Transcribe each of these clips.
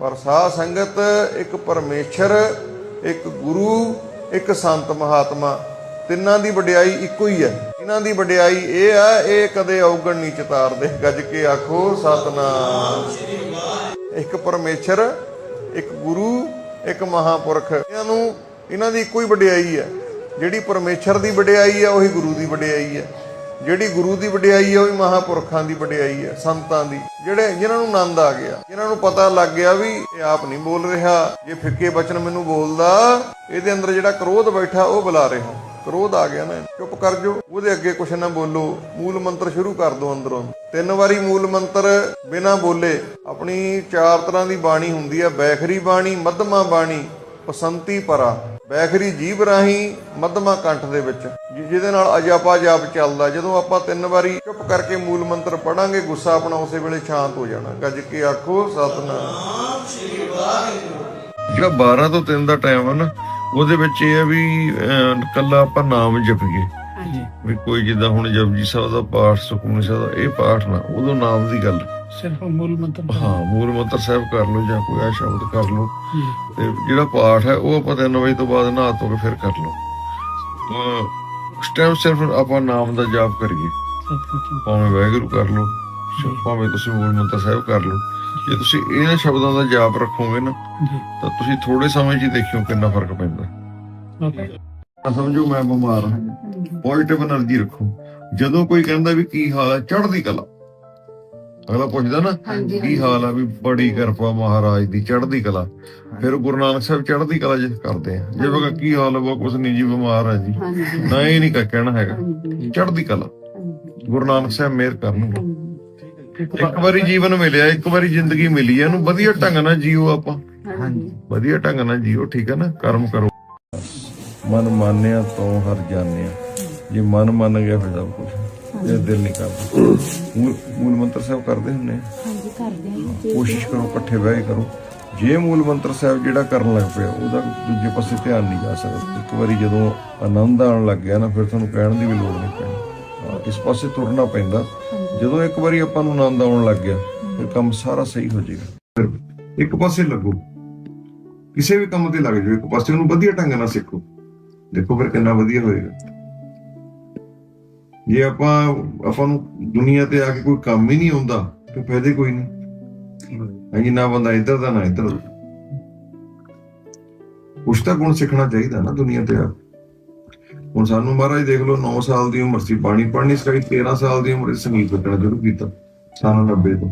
ਪਰ ਸਾਧ ਸੰਗਤ ਇੱਕ ਪਰਮੇਸ਼ਰ, ਇੱਕ ਗੁਰੂ, ਇੱਕ ਸੰਤ ਮਹਾਤਮਾ, ਤਿੰਨਾਂ ਦੀ ਵਡਿਆਈ ਇੱਕੋ ਹੀ ਹੈ। ਇਹਨਾਂ ਦੀ ਵਡਿਆਈ ਇਹ ਆ, ਇਹ ਕਦੇ ਔਗਣ ਨਹੀਂ ਚਤਾਰਦੇ। ਗੱਜ ਕੇ ਆਖੋ, ਸਤਨਾਮ। ਇੱਕ ਪਰਮੇਸ਼ਰ, ਇੱਕ ਗੁਰੂ, ਇੱਕ ਮਹਾਪੁਰਖ। ਇਹਨਾਂ ਨੂੰ, ਇਹਨਾਂ ਦੀ ਇੱਕੋ ਹੀ ਵਡਿਆਈ ਹੈ। ਜਿਹੜੀ ਪਰਮੇਸ਼ਰ ਦੀ ਵਡਿਆਈ ਹੈ, ਉਹੀ ਗੁਰੂ ਦੀ ਵਡਿਆਈ ਹੈ। ਜਿਹੜੀ ਗੁਰੂ ਦੀ ਵਡਿਆਈ ਹੈ ਉਹ ਵੀ ਮਹਾਪੁਰਖਾਂ ਦੀ ਵਡਿਆਈ ਹੈ ਸੰਤਾਂ ਦੀ। ਜਿਹੜੇ ਜਿਨ੍ਹਾਂ ਨੂੰ ਆਨੰਦ ਆ ਗਿਆ, ਜਿਨ੍ਹਾਂ ਨੂੰ ਪਤਾ ਲੱਗ ਗਿਆ ਵੀ ਇਹ ਆਪ ਨਹੀਂ ਬੋਲ ਰਿਹਾ, ਜੇ ਫਿੱਕੇ ਬਚਨ ਮੈਨੂੰ ਬੋਲਦਾ, ਇਹਦੇ ਅੰਦਰ ਜਿਹੜਾ ਕ੍ਰੋਧ ਬੈਠਾ, ਉਹ ਬੁਲਾ ਰਿਹਾ। ਕ੍ਰੋਧ ਆ ਗਿਆ ਨਾ, ਚੁੱਪ ਕਰ ਜੋ ਉਹਦੇ ਅੱਗੇ ਕੁਛ ਨਾ ਬੋਲੋ, ਮੂਲ ਮੰਤਰ ਸ਼ੁਰੂ ਕਰ ਦੋ ਅੰਦਰੋਂ। ਤਿੰਨ ਵਾਰੀ ਮੂਲ ਮੰਤਰ ਬਿਨਾ ਬੋਲੇ, ਆਪਣੀ ਚਾਰ ਤਰ੍ਹਾਂ ਦੀ ਬਾਣੀ ਹੁੰਦੀ ਹੈ ਬੈਖਰੀ ਬਾਣੀ, ਮੱਧਮਾ ਬਾਣੀ, ਪਸੰਤੀ ਪਰਾ। ਬੈਖਰੀ ਜੀਭ ਰਾਹੀਂ ਮੱਧਮਾ ਕੰਠ ਦੇ ਵਿੱਚ ਜਿਹਦੇ ਨਾਲ ਅਜਾਪਾ ਜਾਪ ਚੱਲਦਾ। ਜਦੋਂ ਆਪਾਂ ਤਿੰਨ ਵਾਰੀ ਚੁੱਪ ਕਰਕੇ ਮੂਲ ਮੰਤਰ ਪੜਾਂਗੇ ਗੁੱਸਾ ਆਪਣਾ ਉਸੇ ਵੇਲੇ ਸ਼ਾਂਤ ਹੋ ਜਾਣਾ। ਗੱਜ ਕੇ ਆਖੋ ਸਤਨਾਮ। ਜਿਹੜਾ 12 ਤੋਂ 3 ਦਾ ਟਾਈਮ ਹੈ ਨਾ ਉਹਦੇ ਵਿੱਚ ਇਹ ਹੈ ਵੀ ਕੱਲਾ ਆਪਾਂ ਨਾਮ ਜਪੀਏ। ਹਾਂਜੀ। ਵੀ ਕੋਈ ਜਿੱਦਾਂ ਹੁਣ ਜਪਜੀ ਸਾਹਿਬ ਦਾ ਪਾਠ ਸੁਖਮਨੀ ਸਾਹਿਬ ਦਾ ਇਹ ਪਾਠ ਨਾ ਉਦੋਂ ਨਾਮ ਦੀ ਗੱਲ। ਸਿਰਫ ਮੂਲ ਮੰਤਰ ਹਾਂ ਮੂਲ ਮੰਤਰ ਸਾਹਿਬ ਕਰ ਲਓ ਜਾਂ ਕੋਈ ਸ਼ਬਦ ਕਰ ਲਓ। ਤੇ ਜਿਹੜਾ ਪਾਠ ਹੈ ਉਹ ਆਪਾਂ 3 ਵਜੇ ਤੋਂ ਬਾਅਦ ਨਹਾ ਧੋ ਫਿਰ ਕਰ ਲਓ। ਸਟੈਪ ਸਿਰਫ ਆਪਾਂ ਨਾਮ ਦਾ ਜਾਪ ਕਰੀਏ। ਭਾਵੇਂ ਵਾਹਿਗੁਰੂ ਕਰ ਲਓ ਭਾਵੇਂ ਤੁਸੀਂ ਮੂਲ ਮੰਤਰ ਸਾਹਿਬ ਕਰ ਲਓ। ਜੇ ਤੁਸੀਂ ਇਹਨਾਂ ਸ਼ਬਦਾਂ ਦਾ ਜਾਪ ਰੱਖੋਗੇ ਨਾ ਤਾਂ ਤੁਸੀਂ ਥੋੜੇ ਸਮੇਂ 'ਚ ਹੀ ਦੇਖਿਓ ਕਿੰਨਾ ਫ਼ਰਕ ਪੈਂਦਾ। ਸਮਝੋ ਮੈਂ ਬਿਮਾਰ ਹਾਂ। ਪੋਜ਼ਿਟਿਵ એનર્ਜੀ ਰੱਖੋ। ਜਦੋਂ ਕੋਈ ਕਹਿੰਦਾ ਵੀ ਕੀ ਹਾਲ ਹੈ ਚੜ੍ਹਦੀ ਕਲਾ। ਅਗਲਾ ਪੁੱਛਦਾ ਨਾ ਕੀ ਹਾਲ ਆ ਵੀ ਬੜੀ ਕਿਰਪਾ ਮਹਾਰਾਜ ਦੀ ਚੜ੍ਹਦੀ ਕਲਾ। ਫਿਰ ਗੁਰੂ ਨਾਨਕ ਸਾਹਿਬ ਚੜ੍ਹਦੀ ਕਲਾ ਜਿ ਕਰਦੇ ਆ। ਜੇ ਬਗਾ ਕੀ ਹਾਲ ਉਹ ਕੁਛ ਨਹੀਂ ਜੀ ਬਿਮਾਰ ਹੈ ਜੀ। ਨਾ ਇਹ ਨਹੀਂ ਕ- ਕਹਿਣਾ ਹੈਗਾ। ਚੜ੍ਹਦੀ ਕਲਾ। ਗੁਰੂ ਨਾਨਕ ਸਾਹਿਬ ਮਿਹਰ ਕਰਨਗੇ ਇੱਕ ਵਾਰੀ ਜੀਵਨ ਮਿਲਿਆ ਇੱਕ ਵਾਰੀ ਜ਼ਿੰਦਗੀ ਮਿਲੀ ਇਹਨੂੰ ਵਧੀਆ ਢੰਗ ਨਾਲ ਜੀਓ ਆਪਾਂ। ਵਧੀਆ ਢੰਗ ਨਾਲ ਜੀਓ ਠੀਕ ਹੈ ਨਾ? ਕਰਮ ਕਰੋ। ਮਨ ਮਾਨਿਆ ਤੋਂ ਹਰ ਜਾਣਿਆ। ਜੇ ਮਨ ਮੰਨ ਗਿਆ ਫਿਰ ਸਭ ਕੁਝ ਇਹ ਦਿਲ ਨਹੀਂ ਕਰਦਾ। ਮੂਲ ਮੂਲ ਮੰਤਰ ਸਾਹਿਬ ਕਰਦੇ ਹੁੰਨੇ ਆ। ਹਾਂਜੀ ਕਰਦੇ ਹਾਂ ਜੀ ਕੋਸ਼ਿਸ਼ ਕਰੋ ਇਕੱਠੇ ਬਹਿ ਕੇ ਕਰੋ। ਜੇ ਮੂਲ ਮੰਤਰ ਸਾਹਿਬ ਜਿਹੜਾ ਕਰਨ ਲੱਗ ਪਿਆ ਉਹਦਾ ਦੂਜੇ ਪਾਸੇ ਧਿਆਨ ਨਹੀਂ ਜਾ ਸਕਦਾ। ਇੱਕ ਵਾਰੀ ਜਦੋਂ ਆਨੰਦ ਆਉਣ ਲੱਗ ਗਿਆ ਨਾ ਫਿਰ ਤੁਹਾਨੂੰ ਕਹਿਣ ਦੀ ਵੀ ਲੋੜ ਨਹੀਂ ਪੈਣੀ। ਹਾਂ, ਇਸ ਪਾਸੇ ਤੁਰਨਾ ਪੈਂਦਾ। ਜਦੋਂ ਇੱਕ ਵਾਰੀ ਆਪਾਂ ਨੂੰ ਆਨੰਦ ਆਉਣ ਲੱਗ ਗਿਆ ਫਿਰ ਕੰਮ ਸਾਰਾ ਸਹੀ ਹੋ ਜਾਏਗਾ। ਫਿਰ ਇੱਕ ਪਾਸੇ ਲੱਗੋ। ਕਿਸੇ ਵੀ ਕੰਮ ਤੇ ਲੱਗ ਜਾਓ ਇੱਕ ਪਾਸੇ ਉਹਨੂੰ ਵਧੀਆ ਢੰਗ ਨਾਲ ਸਿੱਖੋ। ਦੇਖੋ ਫਿਰ ਕਿੰਨਾ ਵਧੀਆ ਹੋਏਗਾ। ਜੇ ਆਪਾਂ ਆਪਾਂ ਨੂੰ ਦੁਨੀਆ ਤੇ ਆ ਕੇ ਕੋਈ ਕੰਮ ਹੀ ਨਹੀਂ ਆਉਂਦਾ ਤੇ ਫਾਇਦੇ ਕੋਈ ਨਹੀਂ। ਹਾਂਜੀ। ਨਾ ਬੰਦਾ ਇੱਧਰ ਦਾ ਨਾ ਇੱਧਰ। ਦਾ ਕੁਛ ਤਾਂ ਗੁਣ ਸਿੱਖਣਾ ਚਾਹੀਦਾ ਨਾ ਦੁਨੀਆ ਤੇ ਆ ਹੁਣ ਸਾਨੂੰ ਮਹਾਰਾਜ ਦੇਖ ਲਓ 9 ਸਾਲ ਦੀ ਉਮਰ ਸੀ ਬਾਣੀ ਪੜ੍ਹਨੀ ਸਿਖਾਈ 13 ਸਾਲ ਦੀ ਉਮਰ ਵਿੱਚ ਸੰਗੀਤ ਲੱਗਣਾ ਸ਼ੁਰੂ ਕੀਤਾ ਸਾਲ 90 ਤੋਂ।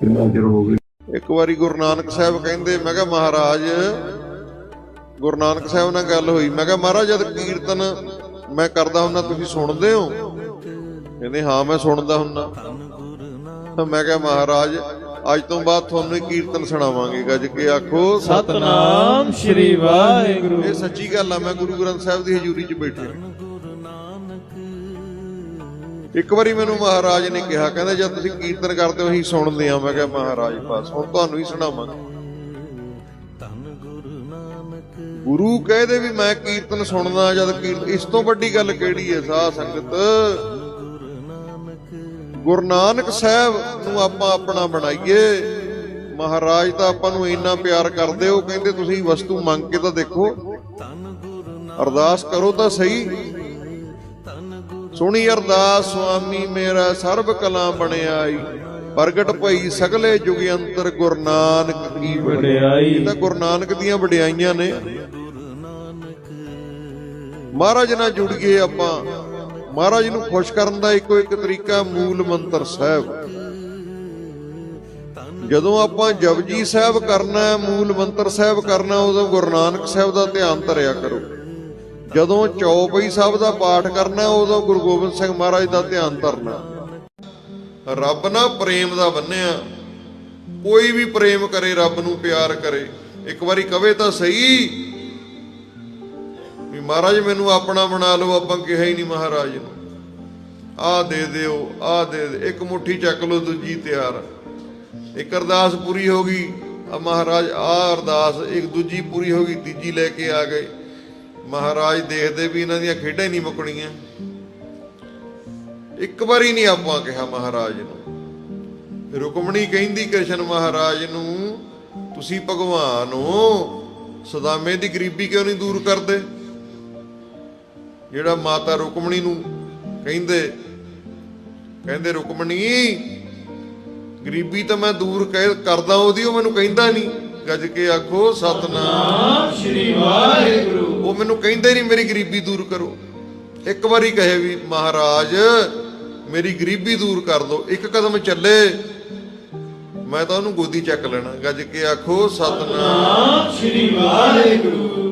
ਕਿੰਨਾ ਚਿਰ ਹੋ ਗਿਆ? ਇੱਕ ਵਾਰੀ ਗੁਰੂ ਨਾਨਕ ਸਾਹਿਬ ਕਹਿੰਦੇ ਮੈਂ ਕਿਹਾ ਮਹਾਰਾਜ ਗੁਰੂ ਨਾਨਕ ਸਾਹਿਬ ਨਾਲ ਗੱਲ ਹੋਈ ਮੈਂ ਕਿਹਾ ਮਹਾਰਾਜ ਜਦ ਕੀਰਤਨ ਮੈਂ ਕਰਦਾ ਹੁੰਦਾ ਤੁਸੀਂ ਸੁਣਦੇ ਹੋ? ਕਹਿੰਦੇ ਹਾਂ ਮੈਂ ਸੁਣਦਾ ਹੁੰਦਾ ਮੈਂ ਕਿਹਾ ਮਹਾਰਾਜ ਅੱਜ ਤੋਂ ਬਾਅਦ ਤੁਹਾਨੂੰ ਹੀ ਕੀਰਤਨ ਸੁਣਾਵਾਂਗੇ। ਗੱਜ ਕੇ ਆਖੋ ਸਤਨਾਮ ਸ਼੍ਰੀ ਵਾਹਿਗੁਰੂ। ਇਹ ਸੱਚੀ ਗੱਲ ਆ ਮੈਂ ਗੁਰੂ ਗ੍ਰੰਥ ਸਾਹਿਬ ਦੀ ਹਜ਼ੂਰੀ 'ਚ ਬੈਠਿਆ ਇੱਕ ਵਾਰੀ ਮੈਨੂੰ ਮਹਾਰਾਜ ਨੇ ਕਿਹਾ ਕਹਿੰਦੇ ਜਦ ਤੁਸੀਂ ਕੀਰਤਨ ਕਰਦੇ ਹੋ ਅਸੀਂ ਸੁਣਦੇ ਆ ਮੈਂ ਕਿਹਾ ਮਹਾਰਾਜ ਬਸ ਹੁਣ ਤੁਹਾਨੂੰ ਹੀ ਸੁਣਾਵਾਂਗੇ। ਗੁਰੂ ਕਹਦੇ ਵੀ ਮੈਂ ਕੀਰਤਨ ਸੁਣਦਾ ਜਦ ਕੀਰਤਨ ਇਸ ਤੋਂ ਵੱਡੀ ਗੱਲ ਕਿਹੜੀ ਹੈ ਸਾਧ ਸੰਗਤ? ਗੁਰੂ ਨਾਨਕ ਸਾਹਿਬ ਨੂੰ ਆਪਾਂ ਆਪਣਾ ਬਣਾਈਏ। ਮਹਾਰਾਜ ਤਾਂ ਆਪਾਂ ਨੂੰ ਇੰਨਾ ਪਿਆਰ ਕਰਦੇ, ਉਹ ਕਹਿੰਦੇ ਤੁਸੀਂ ਵਸਤੂ ਮੰਗ ਕੇ ਤਾਂ ਦੇਖੋ। ਅਰਦਾਸ ਕਰੋ ਤਾਂ ਸਹੀ। ਸੁਣੀ ਅਰਦਾਸ, ਸੁਆਮੀ ਮੇਰਾ ਸਰਬ ਕਲਾ ਬਣਿਆਈ ਪ੍ਰਗਟ ਭਈ ਸਗਲੇ ਯੁਗ ਅੰਤਰ ਗੁਰੂ ਨਾਨਕ ਕੀ ਵਡਿਆਈ। ਇਹ ਤਾਂ ਗੁਰੂ ਨਾਨਕ ਦੀਆਂ ਵਡਿਆਈਆਂ ਨੇ। ਮਹਾਰਾਜ ਨਾਲ ਜੁੜ ਗਏ ਆਪਾਂ। ਮਹਾਰਾਜ ਨੂੰ ਖੁਸ਼ ਕਰਨ ਦਾ ਇੱਕੋ ਇੱਕ ਤਰੀਕਾ ਮੂਲ ਮੰਤਰ ਸਾਹਿਬ। ਜਦੋਂ ਆਪਾਂ ਜਪਜੀ ਸਾਹਿਬ ਕਰਨਾ ਹੈ, ਮੂਲ ਮੰਤਰ ਸਾਹਿਬ ਕਰਨਾ, ਉਦੋਂ ਗੁਰੂ ਨਾਨਕ ਸਾਹਿਬ ਦਾ ਧਿਆਨ ਧਰਿਆ ਕਰੋ। ਜਦੋਂ ਚੌਪਈ ਸਾਹਿਬ ਦਾ ਪਾਠ ਕਰਨਾ, ਉਦੋਂ ਗੁਰੂ ਗੋਬਿੰਦ ਸਿੰਘ ਮਹਾਰਾਜ ਦਾ ਧਿਆਨ ਧਰਨਾ। ਰੱਬ ਨਾ ਪ੍ਰੇਮ ਦਾ ਬੰਨਿਆ। ਕੋਈ ਵੀ ਪ੍ਰੇਮ ਕਰੇ, ਰੱਬ ਨੂੰ ਪਿਆਰ ਕਰੇ। ਇੱਕ ਵਾਰੀ ਕਵੇ ਤਾਂ ਸਹੀ ਵੀ ਮਹਾਰਾਜ ਮੈਨੂੰ ਆਪਣਾ ਬਣਾ ਲਓ, ਆਪਾਂ ਕਿਹਾ ਹੀ ਨਹੀਂ ਮਹਾਰਾਜ ਨੂੰ। ਆ ਦੇ ਦਿਓ, ਆ ਦੇ ਇੱਕ ਮੁੱਠੀ ਚੱਕ ਲਓ, ਦੂਜੀ ਤਿਆਰ। ਇੱਕ ਅਰਦਾਸ ਪੂਰੀ ਹੋ ਗਈ, ਆ ਮਹਾਰਾਜ, ਆ ਅਰਦਾਸ। ਇੱਕ ਦੂਜੀ ਪੂਰੀ ਹੋ ਗਈ, ਤੀਜੀ ਲੈ ਕੇ ਆ ਗਏ। ਮਹਾਰਾਜ ਦੇਖਦੇ ਵੀ ਇਹਨਾਂ ਦੀਆਂ ਖੇਡਾਂ ਹੀ ਨਹੀਂ ਮੁੱਕਣੀਆਂ। ਇੱਕ ਵਾਰੀ ਨਹੀਂ ਆਪਾਂ ਕਿਹਾ ਮਹਾਰਾਜ ਨੂੰ। ਰੁਕਮਣੀ ਕਹਿੰਦੀ ਕ੍ਰਿਸ਼ਨ ਮਹਾਰਾਜ ਨੂੰ, ਤੁਸੀਂ ਭਗਵਾਨ ਹੋ ਸਦਾਮੇ ਦੀ ਗਰੀਬੀ ਕਿਉਂ ਨਹੀਂ ਦੂਰ ਕਰਦੇ? ਜਿਹੜਾ ਮਾਤਾ ਰੁਕਮਣੀ ਨੂੰ ਕਹਿੰਦੇ ਕਹਿੰਦੇ, ਰੁਕਮਣੀ, ਗਰੀਬੀ ਤਾਂ ਮੈਂ ਦੂਰ ਕਹਿ- ਕਰਦਾ, ਉਹਦੀ ਉਹ ਮੈਨੂੰ ਕਹਿੰਦਾ ਨਹੀਂ। ਗੱਜ ਕੇ ਆਖੋ, ਸਤਨਾਮ ਸ੍ਰੀ ਵਾਹਿਗੁਰੂ। ਉਹ ਮੈਨੂੰ ਕਹਿੰਦਾ ਹੀ ਨਹੀਂ, ਮੇਰੀ ਗਰੀਬੀ ਦੂਰ ਕਰੋ। ਇੱਕ ਵਾਰੀ ਕਹੇ ਵੀ, ਮਹਾਰਾਜ ਮੇਰੀ ਗਰੀਬੀ ਦੂਰ ਕਰ ਦੋ, ਇੱਕ ਕਦਮ ਚੱਲੇ। ਮੈਂ ਤਾਂ ਉਹਨੂੰ ਗੋਦੀ ਚੱਕ ਲੈਣਾ। ਗੱਜ ਕੇ ਆਖੋ, ਸਤਨਾਮ। ਸ੍ਰੀ ਵਾਹਿਗੁਰੂ।